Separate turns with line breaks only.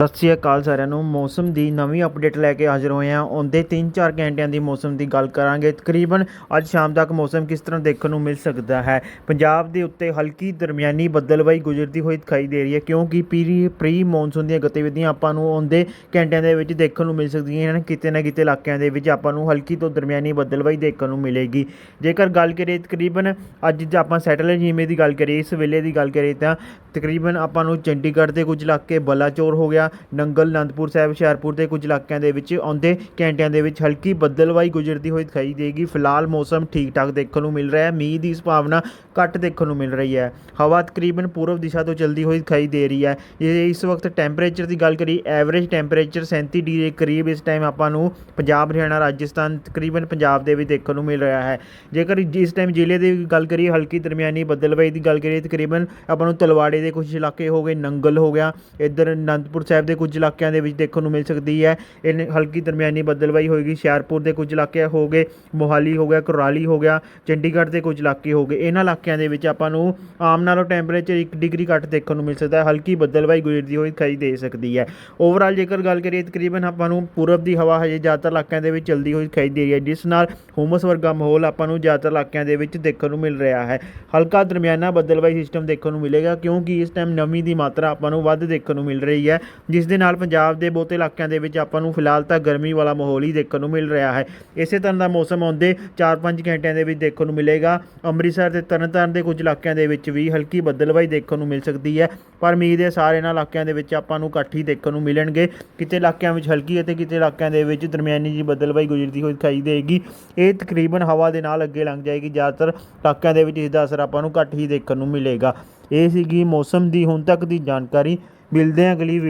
ਸਤਿ ਸ਼੍ਰੀ ਅਕਾਲ ਸਾਰਿਆਂ ਨੂੰ। ਮੌਸਮ ਦੀ ਨਵੀਂ ਅਪਡੇਟ ਲੈ ਕੇ ਹਾਜ਼ਰ ਹੋਏ ਹਾਂ। ਆਉਂਦੇ 3-4 ਘੰਟਿਆਂ ਦੀ ਮੌਸਮ ਦੀ ਗੱਲ ਕਰਾਂਗੇ। ਤਕਰੀਬਨ ਅੱਜ ਸ਼ਾਮ ਤੱਕ ਮੌਸਮ ਕਿਸ ਤਰ੍ਹਾਂ ਦੇਖਣ ਨੂੰ ਮਿਲ ਸਕਦਾ ਹੈ? ਪੰਜਾਬ ਦੇ ਉੱਤੇ ਹਲਕੀ ਦਰਮਿਆਨੀ ਬੱਦਲਵਾਈ ਗੁਜ਼ਰਦੀ ਹੋਈ ਦਿਖਾਈ ਦੇ ਰਹੀ ਹੈ ਕਿਉਂਕਿ ਪੀਰੀ ਪ੍ਰੀ ਮੌਨਸੂਨ ਦੀਆਂ ਗਤੀਵਿਧੀਆਂ ਆਪਾਂ ਨੂੰ ਆਉਂਦੇ ਘੰਟਿਆਂ ਦੇ ਵਿੱਚ ਦੇਖਣ ਨੂੰ ਮਿਲ ਸਕਦੀਆਂ ਹਨ। ਕਿਤੇ ਨਾ ਕਿਤੇ ਇਲਾਕਿਆਂ ਦੇ ਵਿੱਚ ਆਪਾਂ ਨੂੰ ਹਲਕੀ ਤੋਂ ਦਰਮਿਆਨੀ ਬੱਦਲਵਾਈ ਦੇਖਣ ਨੂੰ ਮਿਲੇਗੀ। ਜੇਕਰ ਗੱਲ ਕਰੀਏ ਤਕਰੀਬਨ ਅੱਜ ਜੇ ਆਪਾਂ ਸੈਟੇਲਾਈਟ ਜਿਵੇਂ ਦੀ ਗੱਲ ਕਰੀਏ, ਇਸ ਵੇਲੇ ਦੀ ਗੱਲ ਕਰੀਏ ਤਾਂ ਤਕਰੀਬਨ ਆਪਾਂ ਨੂੰ ਚੰਡੀਗੜ੍ਹ ਦੇ ਕੁਝ ਇਲਾਕੇ ਬਲਾਚੌਰ ਹੋ ਗਿਆ ਨੰਗਲ, ਅਨੰਦਪੁਰ ਸਾਹਿਬ, ਹੁਸ਼ਿਆਰਪੁਰ ਦੇ ਕੁਝ ਇਲਾਕਿਆਂ ਦੇ ਵਿੱਚ ਆਉਂਦੇ ਘੰਟਿਆਂ ਦੇ ਵਿੱਚ ਹਲਕੀ ਬੱਦਲਵਾਈ ਗੁਜ਼ਰਦੀ ਹੋਈ ਦਿਖਾਈ ਦੇਗੀ। ਫਿਲਹਾਲ ਮੌਸਮ ਠੀਕ ਠਾਕ ਦੇਖਣ ਨੂੰ ਮਿਲ ਰਿਹਾ ਹੈ। ਮੀਂਹ ਦੀ ਸੰਭਾਵਨਾ ਘੱਟ ਦੇਖਣ ਨੂੰ ਮਿਲ ਰਹੀ ਹੈ। ਹਵਾ ਤਕਰੀਬਨ ਪੂਰਬ ਦਿਸ਼ਾ ਤੋਂ ਚਲਦੀ ਹੋਈ ਦਿਖਾਈ ਦੇ ਰਹੀ ਹੈ। ਇਸ ਵਕਤ ਟੈਂਪਰੇਚਰ ਦੀ ਗੱਲ ਕਰੀ ਐਵਰੇਜ ਟੈਂਪਰੇਚਰ 37 ਡਿਗਰੀ ਦੇ ਕਰੀਬ ਇਸ ਟਾਈਮ ਆਪਾਂ ਨੂੰ ਪੰਜਾਬ, ਹਰਿਆਣਾ, ਰਾਜਸਥਾਨ ਤਕਰੀਬਨ ਪੰਜਾਬ ਦੇ ਵੀ ਦੇਖਣ ਨੂੰ ਮਿਲ ਰਿਹਾ ਹੈ। ਜੇਕਰ ਇਸ ਟਾਈਮ ਜ਼ਿਲ੍ਹੇ ਦੀ ਗੱਲ ਕਰੀਏ, ਹਲਕੀ ਦਰਮਿਆਨੀ ਬੱਦਲਵਾਈ ਦੀ ਗੱਲ ਕਰੀਏ, ਤਕਰੀਬਨ ਆਪਾਂ ਨੂੰ ਤਲਵਾੜੇ ਦੇ ਕੁਝ ਇਲਾਕੇ ਹੋ ਗਏ, ਨੰਗਲ ਹੋ ਗਿਆ, ਇੱਧਰ ਅਨੰਦਪੁਰ ਸਾਹਿਬ ਦੇ ਕੁਝ ਇਲਾਕਿਆਂ ਦੇ ਵਿੱਚ ਦੇਖਣ ਨੂੰ ਮਿਲ ਸਕਦੀ ਹੈ। ਇਹ ਹਲਕੀ ਦਰਮਿਆਨੀ ਬੱਦਲਵਾਈ ਹੋਏਗੀ ਹੁਸ਼ਿਆਰਪੁਰ ਦੇ ਕੁਝ ਇਲਾਕੇ ਹੋ ਗਏ। ਮੋਹਾਲੀ ਹੋ ਗਿਆ, ਕੁਰਾਲੀ ਹੋ ਗਿਆ, ਚੰਡੀਗੜ੍ਹ ਦੇ ਕੁਝ ਇਲਾਕੇ ਹੋ ਗਏ। ਇਹਨਾਂ ਇਲਾਕਿਆਂ ਦੇ ਵਿੱਚ ਆਪਾਂ ਨੂੰ ਆਮ ਨਾਲੋਂ ਟੈਂਪਰੇਚਰ 1 ਡਿਗਰੀ ਘੱਟ ਦੇਖਣ ਨੂੰ ਮਿਲ ਸਕਦਾ ਹੈ। ਹਲਕੀ ਬੱਦਲਵਾਈ ਗੁਜ਼ਰਦੀ ਹੋਈ ਦਿਖਾਈ ਦੇ ਸਕਦੀ ਹੈ। ਓਵਰਆਲ ਜੇਕਰ ਗੱਲ ਕਰੀਏ, ਤਕਰੀਬਨ ਆਪਾਂ ਨੂੰ ਪੂਰਬ ਦੀ ਹਵਾ ਹਜੇ ਜ਼ਿਆਦਾਤਰ ਇਲਾਕਿਆਂ ਦੇ ਵਿੱਚ ਚਲਦੀ ਹੋਈ ਦਿਖਾਈ ਦੇ ਰਹੀ ਹੈ। ਜਿਸ ਨਾਲ ਹੁਮਸ ਵਰਗਾ ਮਾਹੌਲ ਆਪਾਂ ਨੂੰ ਜ਼ਿਆਦਾਤਰ ਇਲਾਕਿਆਂ ਦੇ ਵਿੱਚ ਦੇਖਣ ਨੂੰ ਮਿਲ ਰਿਹਾ ਹੈ। ਹਲਕਾ ਦਰਮਿਆਨਾ ਬੱਦਲਵਾਈ ਸਿਸਟਮ ਦੇਖਣ ਨੂੰ ਮਿਲੇਗਾ ਕਿਉਂਕਿ ਇਸ ਟਾਈਮ ਨਮੀ ਦੀ ਮਾਤਰਾ ਆਪਾਂ ਨੂੰ ਵੱਧ ਦੇਖਣ ਨੂੰ ਮਿਲ ਰਹੀ ਹੈ। ਜਿਸ ਦੇ ਨਾਲ ਪੰਜਾਬ ਦੇ ਬਹੁਤੇ ਇਲਾਕਿਆਂ ਦੇ ਵਿੱਚ ਆਪਾਂ ਨੂੰ ਫਿਲਹਾਲ ਤਾਂ ਗਰਮੀ ਵਾਲਾ ਮਾਹੌਲ ਹੀ ਦੇਖਣ ਨੂੰ ਮਿਲ ਰਿਹਾ ਹੈ। ਇਸੇ ਤਰ੍ਹਾਂ ਦਾ ਮੌਸਮ ਆਉਂਦੇ 4-5 ਘੰਟਿਆਂ ਦੇ ਵਿੱਚ ਦੇਖਣ ਨੂੰ ਮਿਲੇਗਾ। ਅੰਮ੍ਰਿਤਸਰ ਤੇ ਤਰਨਤਾਰਨ ਦੇ ਕੁਝ ਇਲਾਕਿਆਂ ਦੇ ਵਿੱਚ ਵੀ ਹਲਕੀ ਬੱਦਲਵਾਈ ਦੇਖਣ ਨੂੰ ਮਿਲ ਸਕਦੀ ਹੈ। ਪਰ ਮੀਂਹ ਦੇ ਸਾਰੇ ਇਹਨਾਂ ਇਲਾਕਿਆਂ ਦੇ ਵਿੱਚ ਆਪਾਂ ਨੂੰ ਇਕੱਠ ਹੀ ਦੇਖਣ ਨੂੰ ਮਿਲਣਗੇ। ਕਿਤੇ ਇਲਾਕਿਆਂ ਵਿੱਚ ਹਲਕੀ ਅਤੇ ਕਿਤੇ ਇਲਾਕਿਆਂ ਦੇ ਵਿੱਚ ਦਰਮਿਆਨੀ ਜੀ ਬੱਦਲਵਾਈ ਗੁਜ਼ਰਦੀ ਹੋਈ ਦਿਖਾਈ ਦੇਗੀ। ਇਹ ਤਕਰੀਬਨ ਹਵਾ ਦੇ ਨਾਲ ਅੱਗੇ ਲੰਘ ਜਾਏਗੀ। ਜ਼ਿਆਦਾਤਰ ਇਲਾਕਿਆਂ ਦੇ ਵਿੱਚ ਇਸ ਦਾ ਅਸਰ ਆਪਾਂ ਨੂੰ ਘੱਟ ਹੀ ਦੇਖਣ ਨੂੰ ਮਿਲੇਗਾ। ਇਹ ਸੀਗੀ ਮੌਸਮ ਦੀ ਹੁਣ ਤੱਕ ਦੀ ਜਾਣਕਾਰੀ। ਮਿਲਦੇ ਹਾਂ ਅਗਲੀ ਵੀਡੀਓ